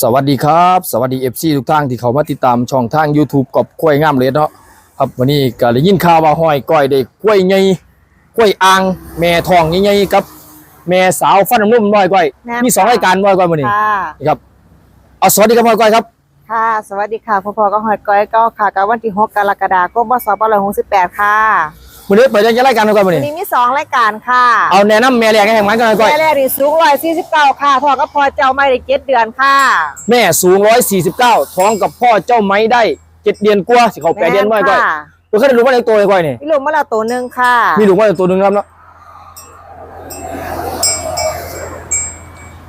สวัสดีครับ สวัสดี FC ทุกท่านที่เขามาติดตามช่องทาง YouTube กอบกล้วยงามเลยเนาะครับวันนี้ก็ได้ยินข่าวว่าห้อยก้อยได้กล้วยใหญ่กล้วยอ่าง แม่ทองใหญ่ๆกับ แม่สาวฟันน้ำนุ่มน้อยก้อยแม่มีสองรายการน้อยก้อยวันนี้ค่ะ นี่ครับเอาสวัสดีครับห้อยก้อยครับค่ะ สวัสดีค่ะพ่อพ่อก็หอยก้อยก็ค่ะกับวันที่6กรกฎาคมพศ2568ค่ะ วันนี้เปิดยังรายการน้อยก้อยวันวันนี้นี้มีสองรายการค่ะเอาแนะนำแม่แรกให้แห่งมันกันน้อยก้อยแม่แรกนี่สูง149ค่ะพ่อก็พอเจ้าไม่ได้เจ็ดเดือนค่ะ แม่สูง149ท้องกับพ่อเจ้าไม้ได้เจ็ดเดือนกว่าสิเขาแปดเดือนน้อยก้อยค่ะเราเคยได้รู้ว่าในตัวน้อยก้อยนี่มีลูกมาแล้วตัวหนึ่งค่ะ มีลูกว่าตัวหนึ่งครับเนาะ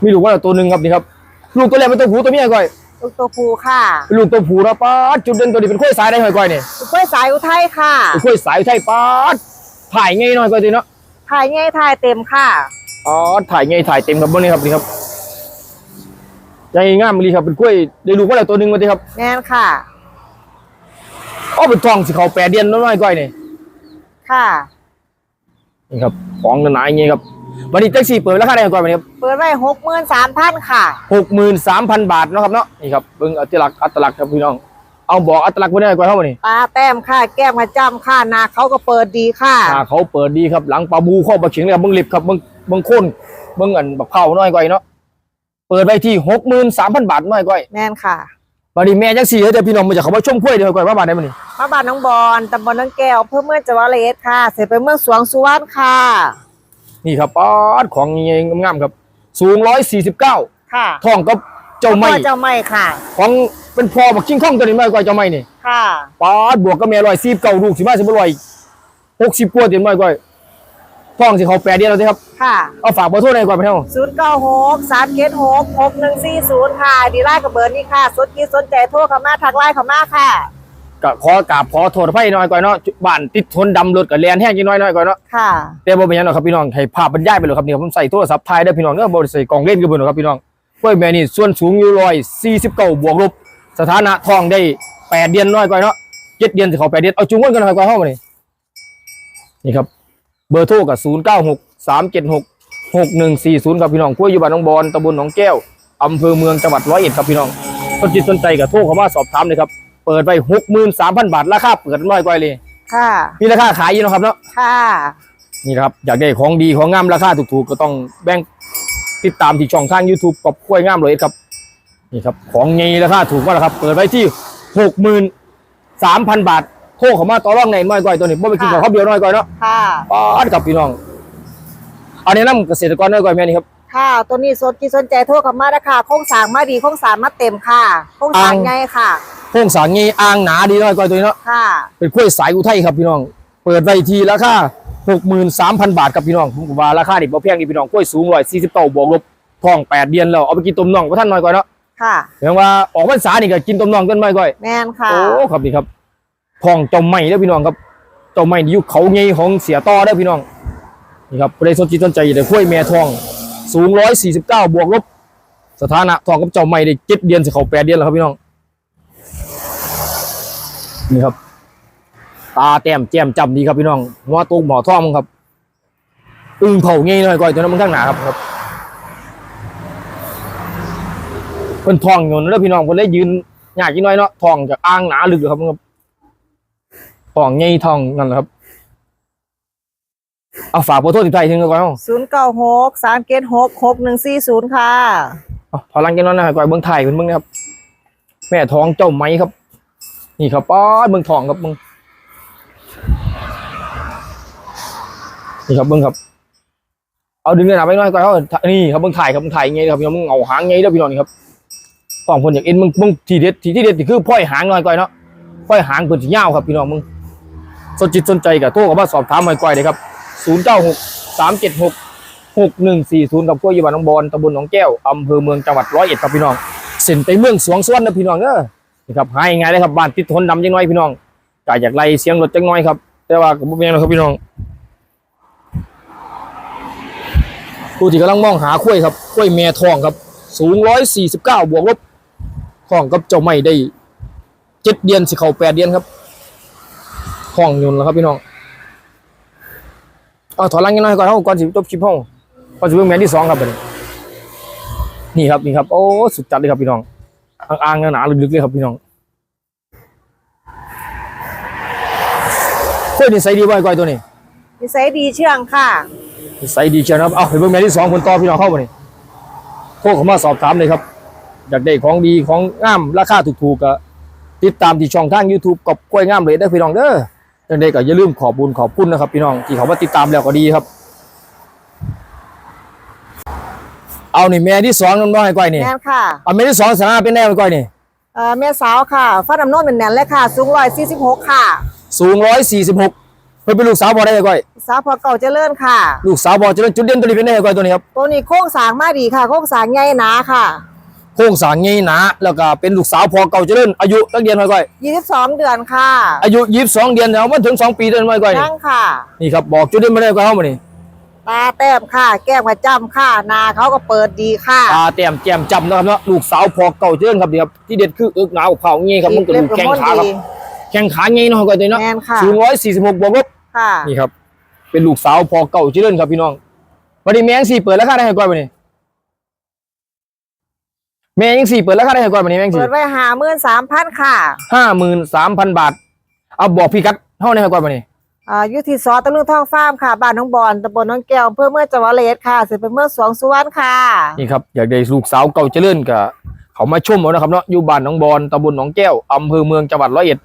มีลูกว่าตัวหนึ่งครับนี่ครับลูกตัวแรกเป็นตัวผู้ตัวเมียก้อย ลูกตัวผู้ค่ะเป็นลูกตัวผู้นะป้าดจุดเด่นตัวนี้เป็นข้อยสายได้หอยก้อยเนี่ยลูกกล้วยสายอุทัยค่ะเป็นข้อยสายไทยป้าดถ่ายไงหน่อยก้อยตีเนาะถ่ายง่ายถ่ายเต็มค่ะอ๋อถ่ายไงถ่ายเต็มครับเบนนี้ครับนี่ครับใหญ่งามเลยครับเป็นกล้วยได้ลูกว่าแล้วตัวหนึ่งมาทีครับแม่นค่ะอ๋อเป็นทองสิเขาแปดเดือนน้อยก้อยนี่ค่ะนี่ครับของหนาๆอย่างงี้ครับ วันนี้แท็กซี่เปิดราคาได้หอยก้อยวันนี้ครับเปิดไว้63,000ค่ะหกหมื่นสามพันบาทเนาะครับเนาะนี่ครับเบิ่งอัตลักษณ์อัตลักษณ์ครับพี่น้อง เอาบอกอัตลักษณ์ไว้ได้ก่อนเท่านี้ตาแต้มค่ะ แก้มกระจ้ำค่ะหนาเขาก็เปิดดีค่ะตาเขาเปิดดีครับหลังปลาบูข้อปลาเฉียงเลยครับเบิ่งลิบครับเบิ่งเบิ่งโคนเบิ่งอันบักเผาน้อยก้อยเนาะเปิดไปที่หกหมื่นสามพันบาทน้อยก้อยแม่นค่ะบัดนี้แม่จังสี่เด้อพี่น้องมาจากเขามาชมกล้วยเด้อก้อยว่าบาทได้มื้อนี้มาบ้านน้องบอลตำบลน้องแก้วอำเพื่อเมืองจังหวัดระยองค่ะ เสร็จไปเมืองสวงสุวรรณค่ะ นี่ครับป๊อดของใหญ่ๆงามๆครับ สูงร้อยสี่สิบเก้าค่ะท้องกับเจ้าไม้พ่อเจ้าไม่ค่ะ ของเป็นพ่อบักชิงข้องตัวนี้น้อยก้อยเจ้าไม้นี่ค่ะป๊อดบวกกับแม่ร้อยสี่เก้าลูกสิบห้าสิบร้อยหกสิบกว่าเต็มน้อยก้อยท้องสิเขาแปดเดือนแล้วสิครับ ค่ะ เอาฝากเบอร์โทรหน่อยก่อนไปเท่าศูนย์เก้าหกสามเจ็ดหกหกหนึ่งสี่ศูนย์ค่ะ ดีไลน์กับเบอร์นี้ค่ะสนใจสนใจโทรเข้ามาทักไลน์เข้ามาค่ะ ก็ขอกราบขอโทษอภัยหน่อยก่อนเนาะบ้านติดทนดำรถกับแลนแห้งจังน้อยหน่อยก่อนเนาะค่ะ แต่บ่เป็นหยังหรอกครับพี่น้องให้ภาพบรรยายไปเลยครับนี่ครับผมใส่โทรศัพท์ถ่ายได้อพี่น้องเด้อบ่ได้ใส่กล่องเล่นกันเบิ่นหรอกครับพี่น้องกล้วยแม่นี่ส่วนสูงอยู่149บวกลบสถานะทองได้แปดเดือนน้อยกว่าเนาะเจ็ดเดือนสิเขาแปดเดือนเอาจุงวนกันหน่อยกว่าเฮามานี่นี่ครับ เบอร์โทรก็096 376 6140ครับพี่น้องกล้วยอยู่บ้านหนองบอนตำบลหนองแก้วอำเภอเมืองจังหวัดร้อยเอ็ดครับพี่น้องสนจิตสนใจก็โทรเข้ามาสอบถามเลยครับ เปิดไป63,000บาทราคาเปิดน้อยกว่าเลยค่ะมีราคาขายอยู่เนาะครับเนาะค่ะนี่นะครับอยากได้ของดีของงามราคาถูกๆก็ต้องแบ่งติดตามที่ช่องทาง YouTube กับกล้วยงามเลยครับนี่ครับ ของไงราคาถูกมากแล้วครับเปิดไว้ที่หกหมื่นสามพันบาทโทรเข้ามาต่อรองในน้อยก้อยตัวนี้บ่ไปกินกับข้าวเดียวน้อยก้อยเนาะค่ะป้าดกับพี่น้องเอาแนะนำเกษตรกรน้อยก้อยแม่นี่ครับค่ะตัวนี้สนใจสนใจโทรเข้ามานะคะโครงสร้างมาดีโครงสร้างมาเต็มค่ะโครงสร้างอ่างใหญ่ค่ะ โครงสร้างงี้อ่างหนาดีน้อยก้อยตัวนี้เนาะค่ะเป็นกล้วยสายอุทัยครับพี่น้อง เปิดไว้ที่ราคาหกหมื่นสามพันบาทครับพี่น้องผมก็ว่าราคาดิบ่แพงดีพี่น้องกล้วยสูงร้อยสี่สิบเต้าบวกลบทองแปดเดือนแล้วเอาไปกินต้มน่องพระท่านน้อยก้อยเนาะค่ะแปลว่าออกพรรษานี่ก็กินต้มน่องกันไม่ก้อยแม่นค่ะโอ้ครับนี่ครับทองเจ้าไม่เด้อพี่น้องครับเจ้าไม่นี่อยู่เขาใหญ่ของเสียต่อเด้อพี่น้องนี่ครับผู้ใดสนใจสนใจอยากได้กล้วยแม่ทองสูงร้อยสี่สิบเก้าบวกลบสถานะทองกับเจ้าไม่ได้เจ็ดเดือนสิเขาแปดเดือนแล้วครับพี่น้อง นี่ครับ ตาแต้มแจ่มจำดีครับพี่น้องหัวตุกหมอท่อมครับอึ้งเผาเงี้ยหน่อยก้อยตัวนั้นมันข้างหนาครับครับเพิ่นทองอยู่แล้วพี่น้องเพิ่นเลยยืนยากกินน้อยเนาะทองจากอ่างหนาลึกเลยครับมึงครับทองใหญ่ทองนั่นแหละครับเอาฝากโปรโทษสิบไทยถึงกันก่อนเอาศูนย์เก้าหกสามเจ็ดหกหกหนึ่งสี่ศูนย์ค่ะเอาพอลังกันน้อยนะก่อนเมืองไทยเป็นมึงนะครับ แม่ทองเจ้าไม้ครับ นี่ครับป้อนเมืองทองครับมึงนี่ครับมึงครับ เอาดึงเงินหนาไปหน้อยก่อนเขานี่ครับมึงถ่ายครับมึงถ่ายไงครับพี่น้องมึงเอาหางไงเด้อพี่น้องนี่ครับทองคนอย่ากเอ็นมึงมึงทีเด็ดทีที่เด็ดคือพ่อยหางหน่อยก่อนเนาะพ่อยหางเปิดที่ยาวครับพี่น้องมึงสนจิตสนใจกับโทรกับว่าสอบถามหน่อยก่อยเลยครับศูนย์เก้าหกสามเจ็ดหกหกหนึ่งสี่ศูนย์กับกล้วยยีบานน้องบอลตำบลหนองแก้วอำเภอเมืองจังหวัดร้อยเอ็ดครับพี่น้องเส้นไปเมืองสวงสวรรค์นะพี่น้องเนอะ นี่ครับหายง่ายเลยครับบ้านติดทนดำจังน้อยพี่น้องกาอยากไล่เสียงรถจังน้อยครับ แต่ว่าก็บ่เป็นหยังหรอกครับพี่น้องผู้ที่กำลังมองหากล้วยครับกล้วยแม่ทองครับ สูงร้อยสี่สิบเก้าบวกลบทองกับเจ้าไม่ได้เจ็ดเดือนสิเขาแปดเดือนครับทองยนต์แล้วครับพี่น้องเอาถอยหลังยังน้อยก่อนเฮาก่อนสิจบคลิปเฮาก่อนสิเบิ่งแมนที่สองครับบัดนี้นี่ครับนี่ครับโอ้สุดจัดเลยครับพี่น้อง อ่างๆหนาๆลึกๆเลยครับพี่น้องเฮ้ยนี่ใส่ดีบ่ไอ้ก้อยตัวนี้นิสัยดีเชื่องค่ะใส่ดีเชียวนะครับเอาไปเบิ่งแม่ที่สองคนต่อพี่น้องเข้ามานี่โทรเข้ามาสอบถามเลยครับ อยากได้ของดีของงามราคาถูกๆก็ติดตามที่ช่องทาง YouTube กับกล้วยงามเลยได้อพี่น้องเด้อจังใดก็อย่าลืมขอบบุญขอบคุณนะครับพี่น้องที่เขามาติดตามแล้วก็ดีครับ เอานี่แม่ที่สองน้องๆให้ก้อยนี่แม่นค่ะเอาแม่ที่สองสาระเป็นแน่ไว้ก้อยนี่เอ่อแม่สาวค่ะฟันน้ำนมเป็นแน่นเลยค่ะ สูงร้อยสี่สิบหกค่ะสูงร้อยสี่สิบหกเพิ่นเป็นลูกสาวบอได้ไอ้ก้อยสาวพอเก่าเจริญค่ะ ลูกสาวบอจะเป็นจุดเด่นตัวนี้เป็นแน่ไอ้ก้อยตัวนี้ครับตัวนี้โค้งสร้างมาดีค่ะโค้งสร้างใหญ่หนาค่ะโครงสร้างใหญ่หนาแล้วก็เป็นลูกสาวพอเก่าเจริญอายุตั้งเดือนไอ้ก้อยยี่สิบสองเดือนค่ะ อายุยี่สิบสองเดือนแล้วมันถึงสองปีเดือนไม่ก้อยนี่นั่งค่ะนี่ครับบอกจุดเด่นมาได้ก้อยเข้ามานี่ ตาแต้มค่ะแก้มกระจำค่ะหนาเขาก็เปิดดีค่ะตาแต้มแจ่มจำนะครับเนาะลูกสาวพอเก่าเจริญครับนี่ครับที่เด็ดคือเอิกหนาวเผาเงี้ยครับมันกระดูกแข้งขาครับดีแข้งขาเงี้ยเนาะก้อยตัวนี้เนาะแม่นค่ะสูงร้อยสี่สิบหกบวกลบค่ะนี่ครับ เป็นลูกสาวพอเก่าเจริญครับพี่น้องวันนี้แมงสี่เปิดแล้วค่าได้ให้ก้อยวันนี้แมงสี่เปิดแล้วค่าได้ให้ก้อยวันนี้แมงสี่เปิดไว้หาหมื่นสามพันค่ะห้าหมื่นสามพันบาทเอาบอกพี่กัดเท่าไหร่ให้ก้อยวันนี้ อ่าอยู่ที่ซอตะลุงทองฟาร์มค่ะบ้านน้องบอนตำบลน้องแก้วอำเพื่อเมื่อจังหวัดระยองค่ะเสร็จเป็นเมื่อสวงสุวรรณค่ะ นี่ครับอยากได้ลูกสาวเก่าเจริญกับเขามาชมเอานะครับเนาะอยู่บ้านหนองบอนตำบลหนองแก้วอำเภอเมืองจังหวัดร้อยเอ็ด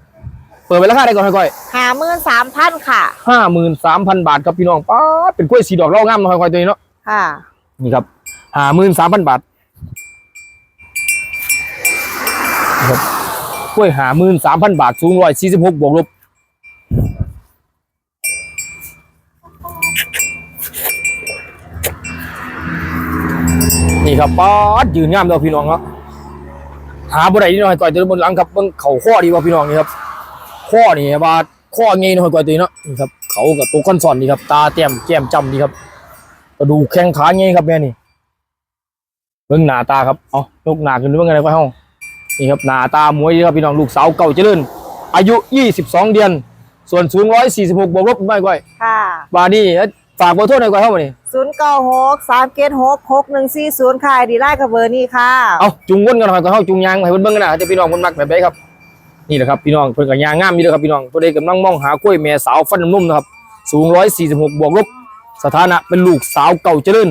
เปิดไปราคาได้ก่อนให้ก้อยหาหมื่นสามพันค่ะ ห้าหมื่นสามพันบาทครับพี่น้องป้าดเป็นกล้วยสีดอกเล่างามเนาะให้ก้อยตัวนี้เนาะค่ะ นี่ครับห้าหมื่นสามพันบาทนี่ครับกล้วยห้าหมื่นสามพันบาทสูงร้อยสี่สิบหกบวกลบ ครับป้าดยืนงามเด้อพี่น้องเนาะหาบ่ได้นี่หน่อยก่อนจะบนหลังครับเบิ่งเข่าข้อดีว่าพี่น้องนี่ครับข้อนี่ว่าข้อเงี้ยหน่อยก่อนตัวนี้เนาะนี่ครับเขากับตัวก้อนสอนนี่ครับตาเต้มแก้มจำนี่ครับกระดูกแข้งขาเงี้ยครับแม่นี่เบิ่งหน้าตาครับเอายกหน้าขึ้นเบิ่งอะไรก็ห้องนี่ครับหน้าตามวยดีครับพี่น้องลูกสาวเก่าเจริญอายุ 22 เดือน ส่วนสูง146บวกลบไม่ก้อยค่ะบาดนี้ฝากเบอร์โทรหน่อยก้อยเท่าไหร่นี่ ศูนย์เก้าหกสามเกตหกหกหนึ่งสี่ศูนย์ค่ะดีไล่กับเบอร์นี้ค่ะเอาจุงวนกันหน่อยก้อยเฮาจุงยางให้เพิ่นเบิ่งกันนะจะพี่น้องเพิ่นมักแบบใดครับนี่แหละครับพี่น้องเพิ่นก็ยางงามนี่เด้อครับพี่น้องตัวใดกำลังมองหากล้วยแม่สาวฟันนุ่มๆนะครับสูง146บวกลบสถานะเป็นลูกสาวเก่าเจริญ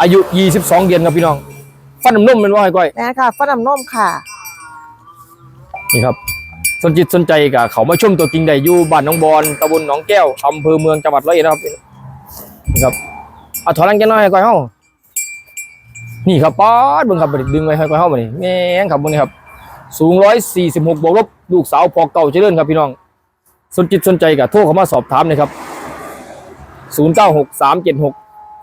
อายุ22เดือนครับพี่น้อง ฟันนุ่มๆเป็นว่าให้ก้อยแม่ค่ะฟันน้ำนมค่ะนี่ครับสนจิตสนใจกับเขามาชมตัวจริงได้อยู่บ้านหน้องบอนตำบลหนองแก้วอำเภอเมืองจังหวัดร้อยเอ็ดนะครับ นี่ครับเอาถอยหลังกันหน่อยให้ก้อยเฮานี่ครับป๊อดเบิ่งครับบัดดึงไว้ให้ก้อยเฮาบัดนี้แม่งครับเบิ่งนี่ครับ สูงร้อยสี่สิบหกบวกลบลูกสาวพอเก่าเจริญครับพี่น้อง สนจิตสนใจกับโทรเข้ามาสอบถามเลยครับศูนย์เก้าหกสามเจ็ดหก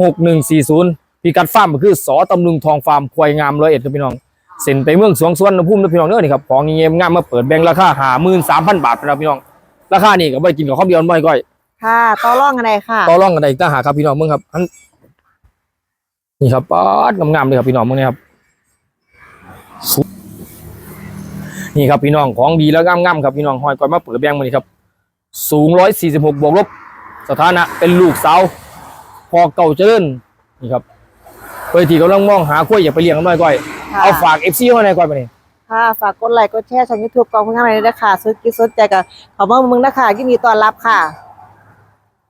หกหนึ่งสี่ศูนย์พิกัดฟาร์มก็คือสอตำลึงทองฟาร์มควายงามร้อยเอ็ดครับพี่น้องเซ็นไปเมืองสวงสวรรณภูมินะพี่น้องเด้อนี่ครับของเงี้ยงามมาเปิดแบ่งราคาหาหมื่นสามพันบาทนะครับพี่น้องราคานี่ก็ไม่กินกับข้าวเดียวไม่ก้อย ค่ะ ต่อร่องอะไรค่ะต่อรองกันได้อีกต่างหากครับพี่น้องเมืองครับอันนี่ครับป๊าดงามๆเลยครับพี่น้องเมืองนี่ครับสุดนี่ครับพี่น้องของดีแล้วงามๆครับพี่น้องหอยก้อยมาเปิดแบ่งมานี่ครับ สูงร้อยสี่สิบหกบวกลบสถานะเป็นลูกสาวพอเก่าเจริญนี่ครับเพื่อที่กำลังมองหากล้วยอย่าไปเลี้ยงกันหน่อยก้อยค่ะเอาฝากเอฟซีเขาหน่อยก้อยมานี่ค่ะฝากกดไลค์กดแชร์ช่องยูทูบกองพึ่งอะไรด้วยค่ะสนใจสนใจกับขอมามึงนะคะยินดีต้อนรับค่ะ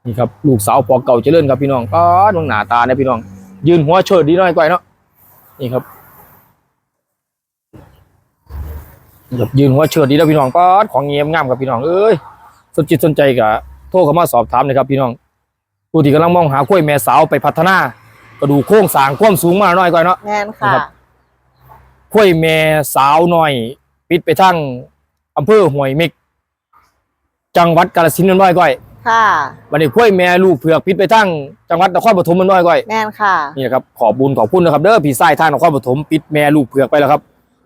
นี่ครับลูกสาวปอเก่าเจริญครับพี่น้องก็ดวงหน้าตาเนี่ยพี่น้อง ยืนหัวเชิดดีหน่อยก่อยเนาะนี่ครับนี่ครับยืนหัวเชิดดีแล้วพี่น้องก็ของเงียบงามครับพี่น้องเอ้ยสนจิตสนใจกับโทรเข้ามาสอบถามเลยครับพี่น้องผู้ที่กำลังมองหากล้วยแม่สาวไปพัฒนากระดูกโค้งสร้างความสูงมาหน่อยก่อยเนาะแมนค่ะครับกล้วยแม่สาวหน่อย ปิดไปทั้งอำเภอห้วยเม็ก จังหวัดกาฬสินธุ์นั่นน้อยก่อย ค่ะ วันนี้กล้วยแม่ลูกเผือกพิษไปทั้งจังหวัดนครปฐมมันน้อยก้อยแมนค่ะนี่นะครับขอบบุญขอบคุณนะครับเด้อพี่ไส้ทางนครปฐมปิดแม่ลูกเผือกไปแล้วครับ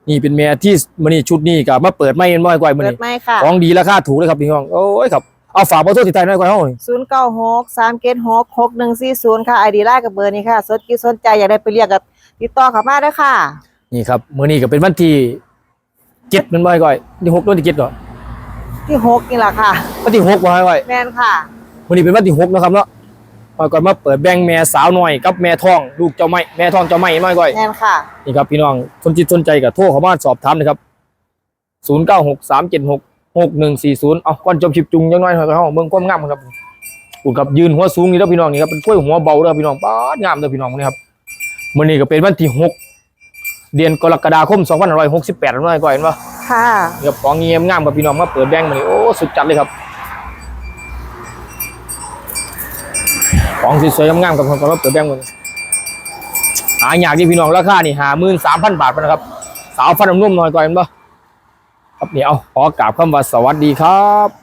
นี่เป็นแม่ที่มันนี่ชุดนี้กับมาเปิดไม่เอ็นน้อยก้อยมันเปิดนี่ไหมค่ะของดีราคาถูกเลยครับพี่น้องโอ้ยครับเอาฝากเบอร์โทรติดต่อหน่อยก้อยเฮานี่ศูนย์เก้าหกสามเกตหกหกหนึ่งสี่ศูนย์ค่ะไอดีไลน์กับเบอร์นี้ค่ะสนใจสนใจอยากได้ไปเรียกกับติดต่อเข้ามาได้อค่ะ นี่ครับมื้อนี้ก็เป็นวันที่เจ็ดมันน้อยก้อยที่หกวันที่เจ็ดก่อน ที่หกนี่แหละค่ะ วันที่หกวันน้อยก้อยแมนค่ะมื้อนี้เป็นวันที่หกนะครับเนาะน้อยก้อยมาเปิดแบ่งแม่สาวน้อยกับแม่ท้องลูกเจ้าไม้แม่ท้องเจ้าไม้น้อยก้อยแน่นค่ะนี่ครับพี่น้องสนจิตสนใจกับโทรเข้ามาสอบถามนะครับศูนย์เก้าหกสามเจ็ดหกหกหนึ่งสี่ศูนย์เอาก่อนจบชิปจุงยังน้อยหน่อยก็เขาเบิ่งความงามครับกูกับยืนหัวสูงนี่แล้วพี่น้องนี่ครับเป็นกล้วยหัวเบาเด้อพี่น้องป๊าดงามเด้อพี่น้องนี่ครับมื้อนี้ก็เป็นวันที่หก เดือนกรกฎาคมสองพันร้อยหกสิบแปดน้อยก้อยเห็นปะค่ะนี่ครับของเงียบงามกับพี่น้องมาเปิดแบงค์มานี่โอ้สุดจัดเลยครับ ของสวยๆงามๆกับคนมาเปิดแบงค์มานี่หาอยากที่พี่น้องราคานี่หาหมื่นสามพันบาทไปนะครับ สาวฟันนุ่มๆหน่อยก่อนเห็นปะครับเดี๋ยวขอกราบคำว่าสวัสดีครับ